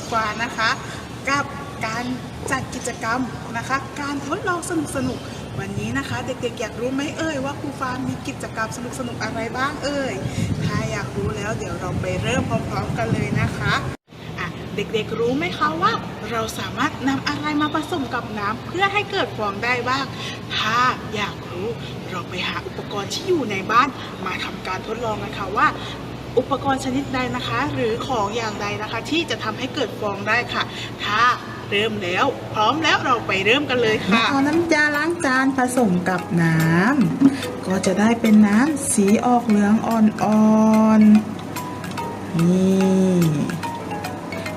กับครูฟ้านะคะ กับการจัดกิจกรรมนะคะ การทดลองสนุกสนุกๆวันนี้นะคะ เด็กๆอยากรู้ไหมเอ่ยว่าครูฟ้ามีกิจกรรมสนุกสนุกๆอะไรบ้างเอ่ยถ้าอยากรู้แล้วเดี๋ยวเราไปเริ่มพร้อมๆกันเลยนะคะอะเด็กๆ รู้ไหมคะว่าเราสามารถนำอะไรมาผสมกับน้ำเพื่อให้เกิดฟองได้บ้าง ถ้าอยากรู้ เราไปหาอุปกรณ์ที่อยู่ในบ้านมาทำการทดลองนะคะว่า อุปกรณ์ชนิดใดนะคะ หรือของอย่างใดนะคะ ที่จะทำให้เกิดฟองได้ค่ะ ถ้าเริ่มแล้ว พร้อมแล้วเราไปเริ่มกันเลยค่ะเอาน้ำยาล้างจานผสมกับน้ำก็จะได้เป็นน้ำสีออกเหลืองอ่อนๆนี่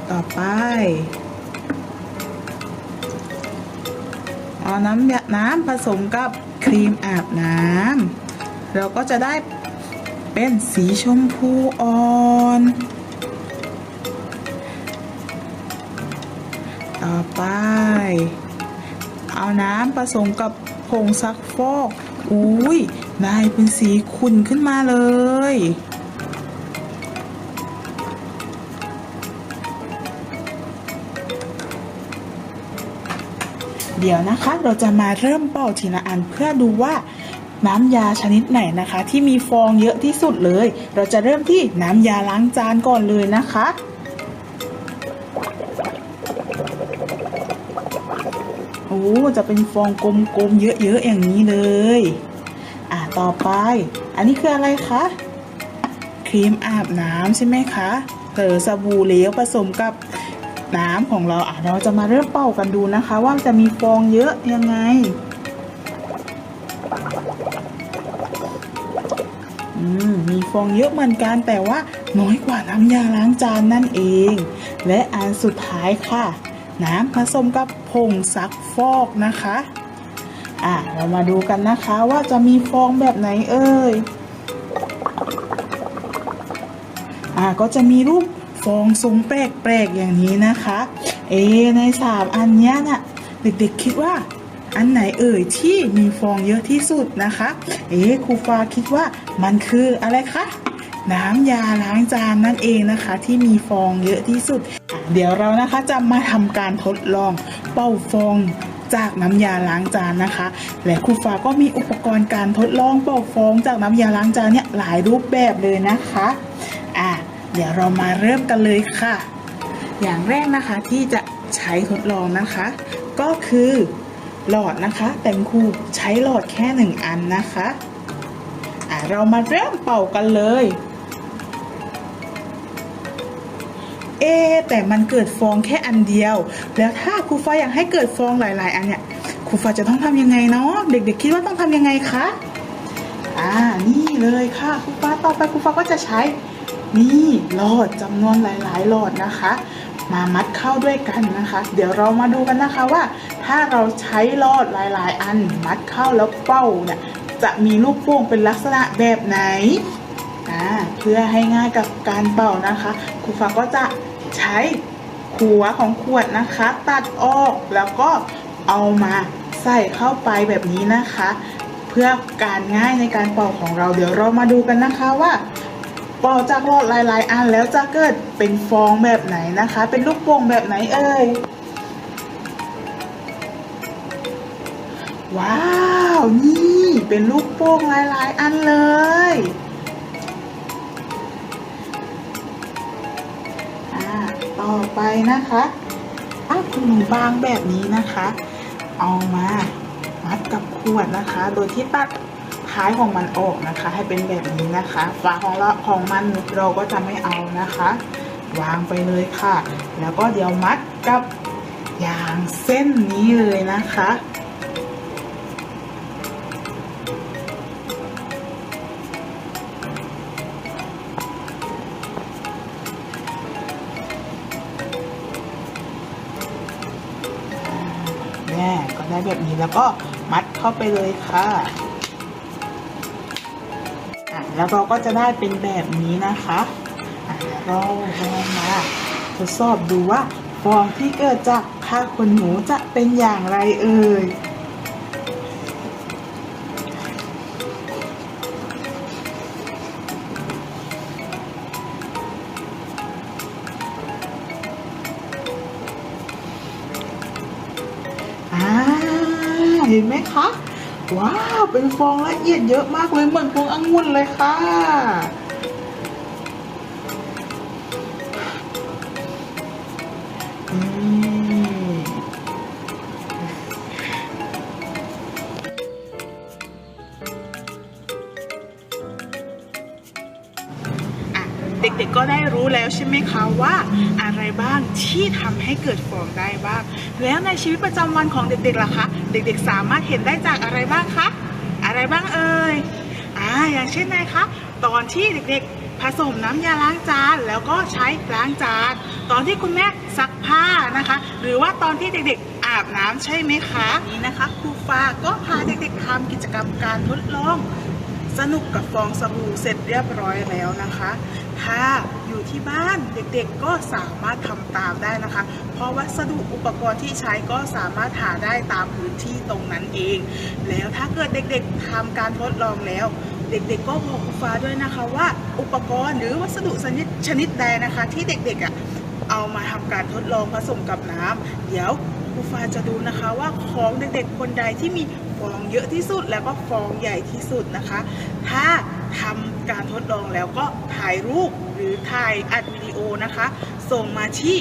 ต่อไปเอาน้ำยาน้ำผสมกับครีมอาบน้ำเราก็จะได้ เป็นสีชมพูอ่อน ต่อไป เอาน้ำผสมกับผงซักฟอก อุ้ยได้เป็นสีขุ่นขึ้นมาเลยเดี๋ยวนะคะ เราจะมาเริ่มเป่าทีละอันเพื่อดูว่า น้ำยาชนิดไหนนะคะ ที่มีฟองเยอะที่สุดเลย เราจะเริ่มที่น้ำยาล้างจานก่อนเลยนะคะโอ้จะเป็นฟองกลมๆเยอะๆอย่างนี้เลย อะต่อไป อันนี้คืออะไรคะครีมอาบน้ำใช่ไหมคะเผลอสบู่เหลวผสมกับน้ำของเราอะเราจะมาเริ่มเป่ากันดูนะคะ ว่าจะมีฟองเยอะยังไง มีฟองเยอะเหมือนกันแต่ว่าน้อยกว่าน้ำยาล้างจานนั่นเอง และอันสุดท้ายค่ะ น้ำผสมกับผงซักฟอกนะคะอะเรามาดูกันนะคะว่าจะมีฟองแบบไหนเอ่ยอะก็จะมีรูปฟองทรงแปลกๆอย่างนี้นะคะ เอในสามอันเนี้ยน่ะเด็กๆคิดว่า อันไหนเอ่ยที่มีฟองเยอะที่สุดนะคะ เอ๊ครูฟ้าคิดว่ามันคืออะไรคะน้ำยาล้างจานนั่นเองนะคะ ที่มีฟองเยอะที่สุด เดี๋ยวเรานะคะจะมาทำการทดลองเป่าฟองจากน้ำยาล้างจานนะคะ และครูฟ้าก็มีอุปกรณ์การทดลองเป่าฟองจากน้ำยาล้างจานเนี่ยหลายรูปแบบเลยนะคะอะเดี๋ยวเรามาเริ่มกันเลยค่ะ อย่างแรกนะคะที่จะใช้ทดลองนะคะ ก็คือ หลอดนะคะแต่ครูใช้หลอดแค่หนึ่งอันนะคะอะเรามาเริ่มเป่ากันเลย เอ แต่มันเกิดฟองแค่อันเดียว แล้วถ้าครูฟ้าอยากให้เกิดฟองหลาย ๆ อันเนี่ยครูฟ้าจะต้องทำยังไงเนาะเด็ก ๆ คิดว่าต้องทำยังไงคะอ่านี่เลยค่ะครูฟ้าต่อไปครูฟ้าก็จะใช้นี่หลอดจำนวนหลาย ๆ หลอดนะคะ มามัดเข้าด้วยกันนะคะ เดี๋ยวเรามาดูกันนะคะว่า ถ้าเราใช้ลอดหลาย ๆ อันมัดเข้าแล้วเป้าเนี่ยจะมีลูกโป่งเป็นลักษณะแบบไหนอ่าเพื่อให้ง่ายกับการเป่านะคะครูฟ้าก็จะใช้หัวของขวดนะคะ ตัดออกแล้วก็เอามาใส่เข้าไปแบบนี้นะคะ เพื่อการง่ายในการเป่าของเราเดี๋ยวเรามาดูกันนะคะว่า ป่าจากหลอดหลาย ๆ อันแล้วจะเกิดเป็นฟองแบบไหนนะคะ เป็นลูกโป่งแบบไหนเอ่ยว้าว นี่เป็นลูกโป่งหลาย ๆ อันเลยอ่าต่อไปนะคะอ้าขนมบางแบบนี้นะคะ เอามามัดกับขวดนะคะ โดยที่ตัด ท้ายของมันออกนะคะ ให้เป็นแบบนี้นะคะฝาของเราของมันเราก็จะไม่เอานะคะ วางไปเลยค่ะ แล้วก็เดี๋ยวมัดกับยางเส้นนี้เลยนะคะแม่ก็ได้แบบนี้แล้วก็มัดเข้าไปเลยค่ะอะ แล้วเราก็จะได้เป็นแบบนี้นะคะเราลองมาทดสอบดูว่าฟองที่เกิดจากผ้าขนหนูจะเป็นอย่างไรเอ่ยเห็นไหมคะ ว้าว เป็นฟองละเอียดเยอะมากเลยเหมือนพวงองุ่นเลยค่ะ ด็กๆก็ได้รู้แล้วใช่ไหมคะว่าอะไรบ้างที่ทำให้เกิดฟองได้บ้าง แล้วในชีวิตประจำวันของเด็กๆล่ะคะเด็กๆ สามารถเห็นได้จากอะไรบ้างคะอะไรบ้างเอ่ยอ่าอย่างเช่นไหนคะตอนที่เด็กๆ ผสมน้ำยาล้างจานแล้วก็ใช้ล้างจาน ตอนที่คุณแม่ซักผ้านะคะ หรือว่าตอนที่เด็กๆ อาบน้ำใช่ไหมคะ นี่นะคะครูฟ้าก็พาเด็กๆทำกิจกรรมการทดลอง สนุกกับฟองสบู่เสร็จเรียบร้อยแล้วนะคะ ถ้าอยู่ที่บ้านเด็กๆก็สามารถทำตามได้นะคะ เพราะวัสดุอุปกรณ์ที่ใช้ก็สามารถหาได้ตามพื้นที่ตรงนั้นเอง แล้วถ้าเกิดเด็กๆทำการทดลองแล้วเด็กๆก็บอกครูฟ้าด้วยนะคะว่าอุปกรณ์หรือวัสดุชนิดชนิดใดนะคะ ที่เด็กๆอะเอามาทำการทดลองผสมกับน้ำเดี๋ยวครูฟ้าจะดูนะคะว่าของเด็กๆคนใดที่มี ฟองเยอะที่สุดแล้วก็ฟองใหญ่ที่สุดนะคะ ถ้าทำการทดลองแล้วก็ถ่ายรูปหรือถ่ายอัดวิดีโอนะคะ ส่งมาที่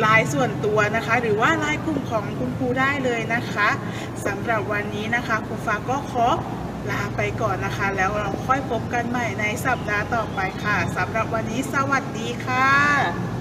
ไลน์ส่วนตัวนะคะ หรือว่าไลน์กลุ่มของคุณครูได้เลยนะคะสำหรับวันนี้นะคะครูฟ้าก็ขอลาไปก่อนนะคะ แล้วเราค่อยพบกันใหม่ในสัปดาห์ต่อไปค่ะสำหรับวันนี้สวัสดีค่ะ